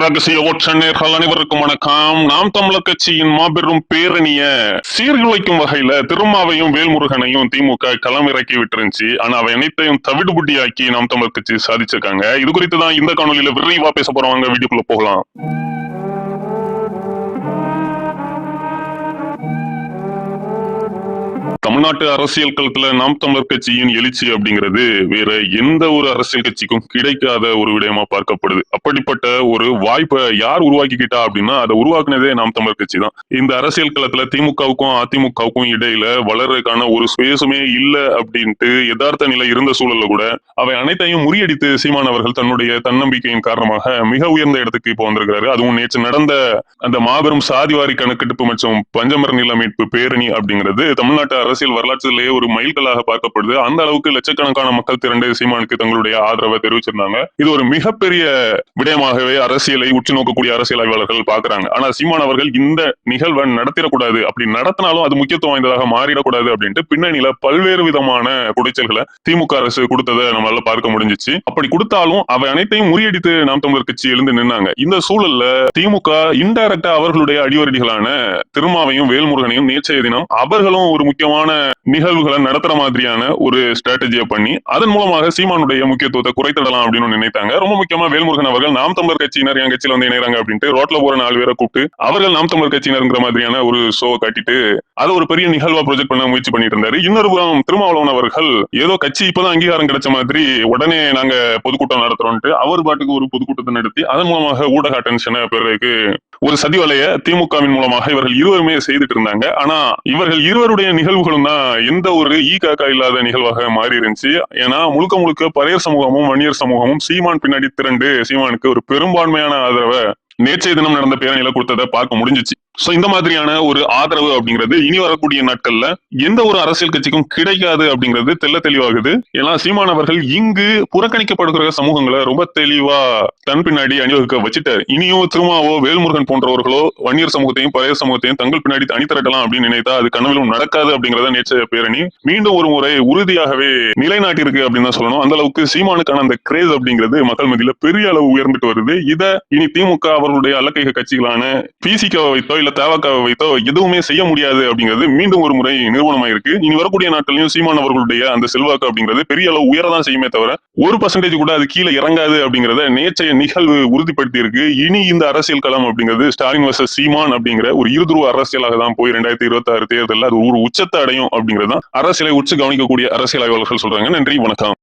ரகசிய ஒற்ற நேர்கள் அனைவருக்கும் வணக்கம். நாம் தமிழர் கட்சியின் மாபெரும் பேரணிய சீர்குலைக்கும் வகையில திருமாவையும் வேல்முருகனையும் திமுக களம் இறக்கி விட்டுருந்துச்சு. ஆனா அவை அனைத்தையும் தவிடுபுட்டியாக்கி நாம் தமிழர் கட்சி சாதிச்சிருக்காங்க. இது குறித்து தான் இந்த காணொலியில விரைவா பேச போறவங்க வீடியோக்குள்ள போகலாம். தமிழ்நாட்டு அரசியல் களத்துல நாம் தமிழர் கட்சியின் எழுச்சி அப்படிங்கிறது வேற எந்த ஒரு அரசியல் கட்சிக்கும் கிடைக்காத ஒரு விடயமா பார்க்கப்படுது. அப்படிப்பட்ட ஒரு வாய்ப்பை யார் உருவாக்கிக்கிட்டா அப்படின்னா அதை உருவாக்குனதே நாம் தமிழர் கட்சி தான். இந்த அரசியல் களத்துல திமுகவுக்கும் அதிமுகவுக்கும் இடையில வளர்றதுக்கான ஒரு சுயசுமே இல்ல அப்படின்ட்டு யதார்த்த நிலை இருந்த சூழல்ல கூட அவை அனைத்தையும் முறியடித்து சீமான் அவர்கள் தன்னுடைய தன்னம்பிக்கையின் காரணமாக மிக உயர்ந்த இடத்துக்கு இப்போ வந்திருக்கிறாரு. அதுவும் நேற்று நடந்த அந்த மாபெரும் சாதிவாரி கணக்கெடுப்பு மற்றும் பஞ்சமர நில மீட்பு பேரணி அப்படிங்கிறது தமிழ்நாட்டு அரசியல் வரலாற்றிலேயே ஒரு மைல்கல்லாக பார்க்கப்படுது. அந்த அளவுக்கு லட்சக்கணக்கான மக்கள் திரண்டு சீமானுக்கு தங்களுடைய ஆதரவை தெரிவிச்சிருந்தாங்க. இது ஒரு மிகப்பெரிய விடயமாகவே அரசியலை உற்று நோக்கக்கூடிய அரசியல் ஆய்வாளர்கள் பாக்குறாங்க ஆனா சீமான் அவர்கள் இந்த நிகழ்வை நடத்திடக்கூடாது. அப்படி நடத்தினாலும் அது முக்கியத்துவம் வாய்ந்ததாக மாறிடக்கூடாது அப்படின்ட்டு பின்னணியில பல்வேறு விதமான குடைச்சல்களை திமுக அரசு கொடுத்ததை நம்மளால பார்க்க முடிஞ்சிச்சு. அப்படி கொடுத்தாலும் அவை அனைத்தையும் முறியடித்து நாம் தமிழர் கட்சி எழுந்து நின்னாங்க. இந்த சூழல்ல திமுக இன்டைரக்டா அவர்களுடைய அடிவரடிகளான திருமாவையும் வேல்முருகனையும் நேற்றைய தினம் அவர்களும் ஒரு முக்கியமான நிகழ்வுகளை நடத்துற மாதிரியான ஒரு ஸ்ட்ராட்டஜியை பண்ணி அதன் மூலமாக சீமானுடைய முக்கியத்துவத்தை குறைத்திடலாம் அப்படின்னு நினைத்தாங்க. ரொம்ப முக்கியமா வேல்முருகன் அவர்கள் நாம் தமிழர் கட்சியினர் என் கட்சியில வந்து இணைறாங்க அப்படின்ட்டு ரோட்ல போற நாலு பேரை கூப்பிட்டு அவர்கள் நாம் தமிழர் கட்சியினருங்கிற மாதிரியான ஒரு ஷோ காட்டிட்டு அதை ஒரு பெரிய நிகழ்வா ப்ரொஜெக்ட் பண்ண முயற்சி பண்ணிட்டு இருந்தாரு. இன்னொரு புறம் திருமாவளவன் அவர்கள் ஏதோ கட்சி இப்பதான் அங்கீகாரம் கிடைச்ச மாதிரி உடனே நாங்க பொதுக்கூட்டம் நடத்துறோம்ட்டு அவர் பாட்டுக்கு ஒரு பொதுக்கூட்டத்தை நடத்தி அதன் மூலமாக ஊடக அட்டென்ஷனை பெறதுக்கு ஒரு சதிவலைய திமுகவின் மூலமாக இவர்கள் இருவருமே செய்துட்டு இருந்தாங்க. ஆனா இவர்கள் இருவருடைய நிகழ்வுகளும் தான் எந்த ஒரு ஈ காக்கா இல்லாத நிகழ்வாக மாறி இருந்துச்சு ஏன்னா முழுக்க முழுக்க பழைய சமூகமும் வன்னியர் சமூகமும் சீமான் பின்னாடி திரண்டு சீமானுக்கு ஒரு பெரும்பான்மையான ஆதரவை நேற்றைய தினம் நடந்த பேரணியில கொடுத்ததை பார்க்க முடிஞ்சிச்சு. சோ இந்த மாதிரியான ஒரு ஆதரவு அப்படிங்கிறது இனி வரக்கூடிய நாட்கள்ல எந்த ஒரு அரசியல் கட்சிக்கும் கிடைக்காது அப்படிங்கிறது தெல்ல தெளிவாகுது. ஏன்னா சீமான் அவர்கள் இங்கு புறக்கணிக்கப்படுகிற சமூகங்களை ரொம்ப தெளிவா தன் பின்னாடி அணிவகுக்க வச்சுட்டாரு. இனியும் திருமாவோ வேல்முருகன் போன்றவர்களோ வன்னியர் சமூகத்தையும் பழைய சமூகத்தையும் தங்கள் பின்னாடி தனி திரட்டலாம் அப்படின்னு நினைத்தா அது கனவிலும் நடக்காது அப்படிங்கறத நேற்றைய பேரணி மீண்டும் ஒரு முறை உறுதியாகவே நிலைநாட்டியிருக்கு அப்படின்னு தான் சொல்லணும். அந்த அளவுக்கு சீமானுக்கான அந்த கிரேஸ் அப்படிங்கிறது மக்கள் மத்தியில பெரிய அளவு உயர்ந்துட்டு வருது. இத இனி திமுக அவர்களுடைய அல்லக்கைக கட்சிகளான பிசிகாவை வைத்தோ இல்ல தேவக்காவை வைத்தோ எதுவுமே செய்ய முடியாது அப்படிங்கிறது மீண்டும் ஒரு முறை நிறுவனமாயிருக்கு. இனி வரக்கூடிய நாட்களையும் சீமான் அவர்களுடைய அந்த செல்வாக்கு அப்படிங்கிறது பெரிய அளவு உயரதான் செய்யுமே தவிர ஒரு பர்சன்டேஜ் கூட அது கீழே இறங்காது அப்படிங்கறத நேற்றைய நிகழ்வு உறுதிப்படுத்தி இருக்கு இனி இந்த அரசியல் களம் அப்படிங்கிறது ஸ்டாலின் வர்சஸ் சீமான் அப்படிங்கிற ஒரு இருதுருவ அரசியலாக தான் போய் ரெண்டாயிரத்தி இருபத்தி ஆறு தேர்தலில் அது ஒரு உச்சத்தை அடையும் அப்படிங்கிறது தான் அரசியலை உச்சு கவனிக்கக்கூடிய அரசியல் ஆய்வாளர்கள் சொல்றாங்க. நன்றி வணக்கம்.